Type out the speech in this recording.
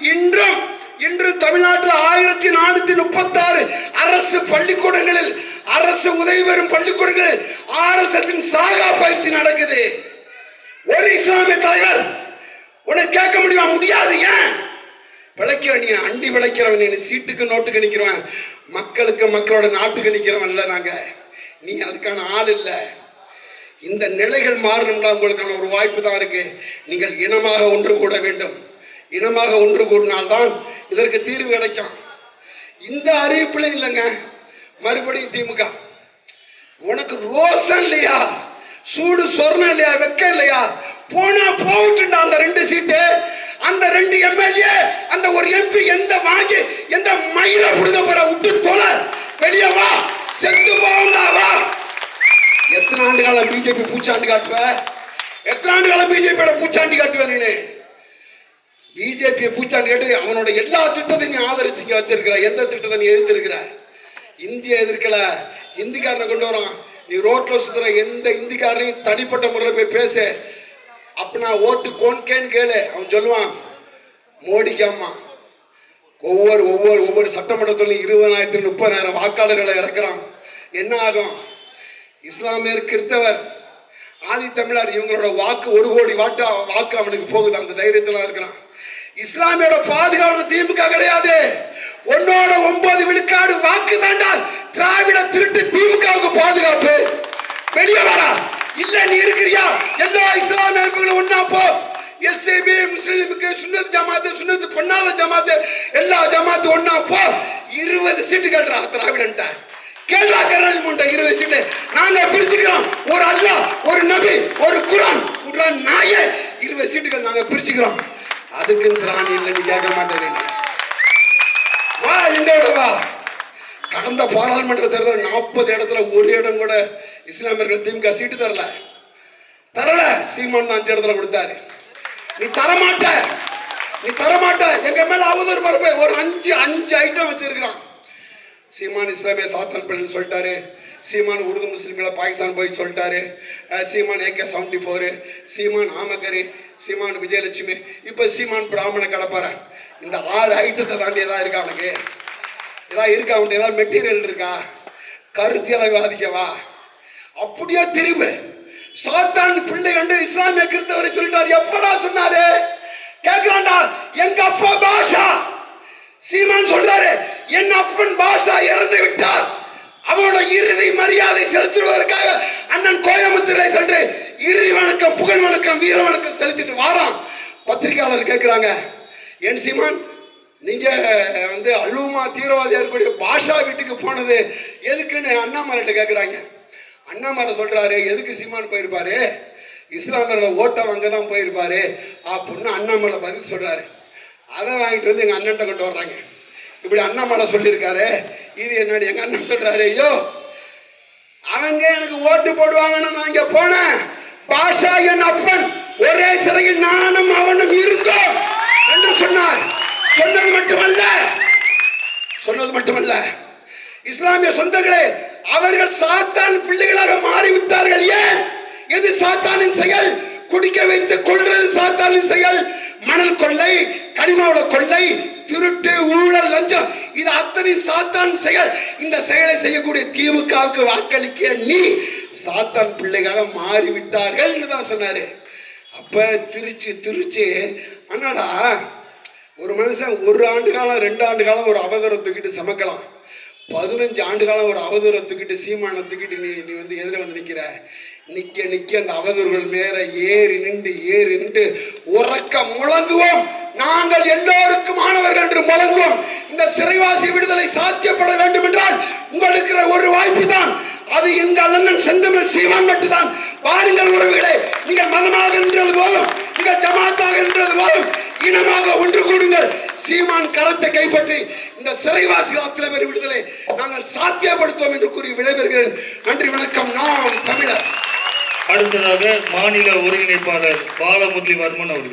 இன்றும் இன்று தமிழ்நாட்டில் ஆயிரத்தி நானூத்தி முப்பத்தி ஆறு அரசு பள்ளிக்கூடங்களில் அரசு உதவி பெறும் பள்ளிக்கூடங்களில் ஆர்எஸ்எஸ் சாகா பயிற்சி நடக்குது. ஒரு இஸ்லாமிய தலைவர் உனக்கு கேட்க முடியுமா? முடியாது ஏன்? பிழைக்கிற நீ அண்டி விளைக்கிறவன் நீ சீட்டுக்கு நோட்டுக்கு நிற்கிறவன் மக்களுக்கு மக்களோட நாட்டுக்கு நிற்கிறவன் இல்லை நாங்க. நீ அதுக்கான ஆள் இல்லை. இந்த நிலைகள் மாறணும்னா உங்களுக்கான ஒரு வாய்ப்பு தான் இருக்கு. நீங்கள் இனமாக ஒன்று கூட வேண்டும். இனமாக ஒன்று கூடினால்தான் இதற்கு தீர்வு கிடைக்கும். இந்த அறிவிப்புல இல்லைங்க. மறுபடியும் திமுக. உனக்கு ரோசம் இல்லையா? சூடு சொர்ணம் இல்லையா? வெக்கம் இல்லையா? போனா போகட்டுண்டா அந்த ரெண்டு சீட்டு. அந்த ரெண்டு எம்எல்ஏ அந்த ஒரு எம்பி எந்த வாங்கி எந்த மயில புடுங்க போற விட்டு தொலை? வெளியே வா. செத்து போகண்டா வா. எத்தனை ஆண்டு காலம் பிஜேபி பூச்சாண்டி காட்டுவ? எத்தனை ஆண்டு காலம் பிஜேபியோட பூச்சாண்டி காட்டுவேன் நீனு? பிஜேபியை பூச்சான்னு கேட்டு அவனோட எல்லா திட்டத்தையும் நீ ஆதரிச்சு இங்கே வச்சிருக்கிற எந்த திட்டத்தை நீ எதிர்த்திருக்கிற? இந்தியா எதிர்க்கல. இந்திக்காரனை கொண்டு வரான். நீ ரோட்ல சுத்துற எந்த இந்திக்காரனையும் தனிப்பட்ட முறையில் போய் பேசு. அப்படின்னா ஓட்டு கோன்கேன்னு கேளு. அவன் சொல்லுவான் மோடிக்கு அம்மா. ஒவ்வொரு ஒவ்வொரு ஒவ்வொரு சட்டமன்றத்திலும் இருபதாயிரத்தி முப்பதாயிரம் வாக்காளர்களை இறக்குறான். என்ன ஆகும்? இஸ்லாமியர் கிறிஸ்தவர் ஆதி தமிழர் இவங்களோட வாக்கு ஒரு கோடி வாட்டா வாக்கு அவனுக்கு போகுது. அந்த தைரியத்தில் இருக்கிறான். இஸ்லாமியோட பாதுகாப்பு திமுக கிடையாது. உன்னோட ஒன்பது விழுக்காடு வாக்கு தாண்டா திராவிட திருட்டு திமுகவுக்கு பாதுகாப்பு. வெளியே வரா இல்ல நீ இருக்கிறியா? எல்லா இஸ்லாமிய அமைப்புகளும் ஒன்னா போ. எஸ்ஏபி முஸ்லீமுக்கு சுண்ணத் ஜமாத்து சுண்ணத்து பண்ணாத ஜமாத்து எல்லா ஜமாத்து ஒன்னா போ. இருபது சீட்டு கேட்டுறா திராவிடன்ட்ட. கேள்றா கரண் முண்ட இருபது சீட்டு. நாங்க பிரிச்சுக்கிறோம். ஒரு அல்லா ஒரு நபி ஒரு குரான். உட்ரா நாயே இருபது சீட்டுகள் நாங்க பிரிச்சுக்கிறோம். அதுக்கு திராணி இல்லை நீ கேட்க மாட்டேன் வா எங்களோட வா. கடந்த பாராளுமன்ற தேர்தல் நாற்பது இடத்துல ஒரு இடம் கூட இஸ்லாமியர்கள் திமுக சீட்டு தரல. தரல. சீமான் தான் அஞ்சு இடத்துல கொடுத்தாரு. நீ தரமாட்ட. நீ தரமாட்ட. எங்க மேல அவதூறு பரப்பு. ஒரு அஞ்சு அஞ்சு ஐட்டம் வச்சிருக்கிறான். சீமான் இஸ்லாமிய சாத்தன் பள்ளின்னு சொல்லிட்டாரு. சீமான் உருது முஸ்லீம்களை பாகிஸ்தான் போய் சொல்லிட்டாரு. Seeman AK seventy four Seeman ஆமகரி Seeman Vijayalakshmi. இப்போ சீமான் பிராமண கடப்பார? இந்த ஆறு ஐட்டத்தை தாண்டி ஏதாவது இருக்கா அவனுக்கு? ஏதாவது இருக்கா? அவனுக்கு ஏதாவது மெட்டீரியல் இருக்கா? கருத்தியலை வாதிக்கவா அப்படியே திரும்ப சாத்தான் பிள்ளை என்று இஸ்லாமிய கிறிஸ்தவரை சொல்லிட்டாரு. எப்படா சொன்னாரு? கேக்குறாண்டா எங்க அப்பா பாஷா. சீமான் சொல்றாரு என் அப்பன் பாஷா இறந்து விட்டார். அவனோட இறுதி மரியாதை செலுத்துவதற்காக அண்ணன் கோயம்புத்தூரை சென்று இறுதி வணக்கம் புகழ் வணக்கம் வீர வணக்கம் செலுத்திட்டு வாரான். பத்திரிகையாளர் கேட்கிறாங்க என் சீமான் நீங்க வந்து அல்லூமா தீவிரவாதியா இருக்கக்கூடிய பாஷா வீட்டுக்கு போனது எதுக்குன்னு அண்ணாமலைட்ட கேட்குறாங்க அண்ணாமலை சொல்றாரு எதுக்கு சீமான் போயிருப்பாரு? இஸ்லாமியர்களை ஓட்டம் அங்கே தான் போயிருப்பாரு. அப்படின்னு அண்ணாமலை பதில் சொல்றாரு. அதை வாங்கிட்டு வந்து எங்க அண்ணன்ட்ட கொண்டு வர்றாங்க. இப்படி அண்ணாமலை சொல்லியிருக்காரு. இது என்னடி எங்க அண்ணன் சொல்றாரு ஐயோ அவங்க எனக்கு ஓட்டு போடுவாங்கன்னு நான் இங்க போனேன். பாஷா என் அப்பன். ஒரே சிறையில் நானும் அவனும் இருந்தோம். என்று சொன்னார். சொன்னது மட்டுமல்ல. சொன்னது மட்டுமல்ல. இஸ்லாமிய சொந்தங்களே அவர்கள் சாத்தான் பிள்ளைகளாக மாறிவிட்டார்கள். ஏன்? எது சாத்தானின் செயல்? குடிக்க வைத்து கொள்றது சாத்தானின் செயல். மணல் கொள்ளை கனிமாவோட கொள்ளை திருட்டு ஊழல் லஞ்சம். இது அத்தனை சாத்தான் செயல். இந்த செயலை செய்யக்கூடிய திமுகவுக்கு வாக்களிக்க நீ சாத்தான் பிள்ளைகளாக மாறிவிட்டார்கள் தான் சொன்னாரு. அப்ப திருச்சி திருச்சி அண்ணாடா ஒரு மனுஷன் ஒரு ஆண்டு காலம் ரெண்டு ஆண்டு காலம் ஒரு அவதூறை தூக்கிட்டு சமைக்கலாம். பதினஞ்சு ஆண்டு காலம் ஒரு அவதூரை தூக்கிட்டு சீமானை தூக்கிட்டு நீ நீ வந்து எதிர வந்து நிற்கிற நிக்க நிக்க அந்த அவதூறுகள் மேல ஏறி நின்று ஏறி நின்று உறக்க முழங்குவோம். நாங்கள் எல்லோருக்கும் மாணவர்கள் என்று முழங்குவோம் இந்த சிறைவாசி விடுதலை சாத்தியப்பட வேண்டும் என்றால் உங்களுக்கு இருக்கிற ஒரு வாய்ப்பு தான். அது எங்கள் அண்ணன் செந்தமிழ் சீமான் மட்டும்தான். வாருங்கள் உறவுகளே நீங்கள் மதமாக நின்றது போதும் நீங்கள் ஜமாத்தாக நின்றது போதும் இனமாக ஒன்று கூடுங்கள். சீமான் கரத்தை கைப்பற்றி இந்த சிறைவாசி அத்தனை பேர் விடுதலை நாங்கள் சாத்தியப்படுத்துவோம் என்று கூறி விடைபெறுகிறேன். நன்றி வணக்கம். நாம் தமிழர். அடுத்ததாக மாநில ஒருங்கிணைப்பாளர் பாலமுரளி வர்மன் அவர்கள்.